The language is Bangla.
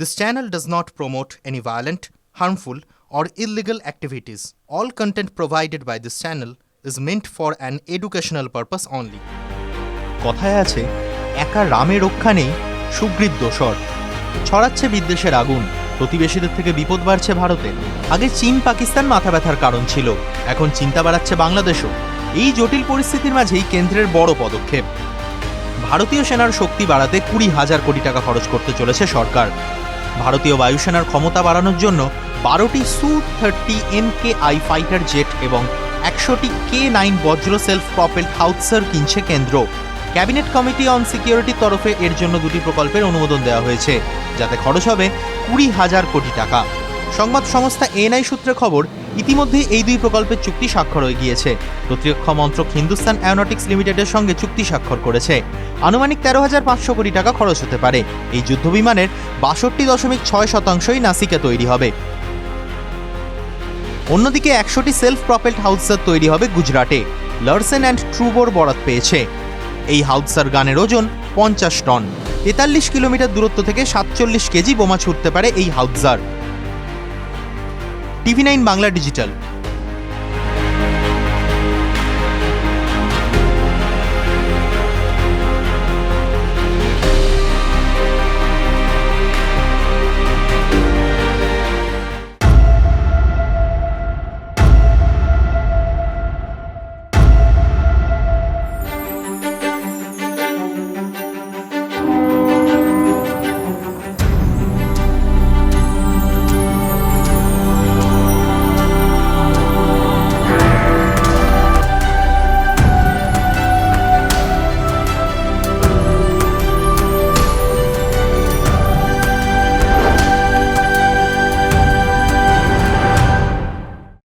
This channel does not promote any violent, harmful, or illegal activities. All content provided by this channel is meant for an educational purpose only. কথায় আছে একা রামে রক্ষা নেই সুগ্রীব দোসর ছড়াচ্ছে বিদ্বেষের আগুন প্রতিবেশীদের থেকে বিপদ বাড়ছে ভারতে। আগে চীন পাকিস্তান মাথা ব্যথার কারণ ছিল এখন চিন্তা বাড়াচ্ছে বাংলাদেশও। এই জটিল পরিস্থিতির মাঝেই কেন্দ্রের বড় পদক্ষেপ। ভারতীয় সেনার শক্তি বাড়াতে কুড়ি হাজার কোটি টাকা খরচ করতে চলেছে সরকার। ভারতীয় বায়ুসেনার ক্ষমতা বাড়ানোর জন্য বারোটি Su thirty M K I fighter jet এবং একশোটি K nine Vajra self propel howitzer কিনছে কেন্দ্র। ক্যাবিনেট কমিটি অন সিকিউরিটির তরফে এর জন্য দুটি প্রকল্পের অনুমোদন দেওয়া হয়েছে, যাতে খরচ হবে কুড়ি হাজার কোটি টাকা। সংবাদ সংস্থা এনআই সূত্রে খবর ইতিমধ্যে এই দুই প্রকল্পের চুক্তি স্বাক্ষর হয়ে গিয়েছে। প্রতিরক্ষা মন্ত্রক হিন্দুস্তান অ্যারোনটিক্স লিমিটেডের সঙ্গে চুক্তি স্বাক্ষর করেছে। আনুমানিক তেরো হাজার পাঁচশো কোটি টাকা খরচ হতে পারে। এই যুদ্ধবিমানের বাষট্টি দশমিক ছয় শতাংশই নাসিকে তৈরি হবে। অন্যদিকে একশোটি সেলফ প্রপেল্ড হাউসার তৈরি হবে গুজরাটে। লার্সেন অ্যান্ড ট্রুবোর বরাত পেয়েছে। এই হাউসার গানের ওজন পঞ্চাশ টন। তেতাল্লিশ কিলোমিটার দূরত্ব থেকে সাতচল্লিশ কেজি বোমা ছুটতে পারে এই howitzer TV nine Bangla digital.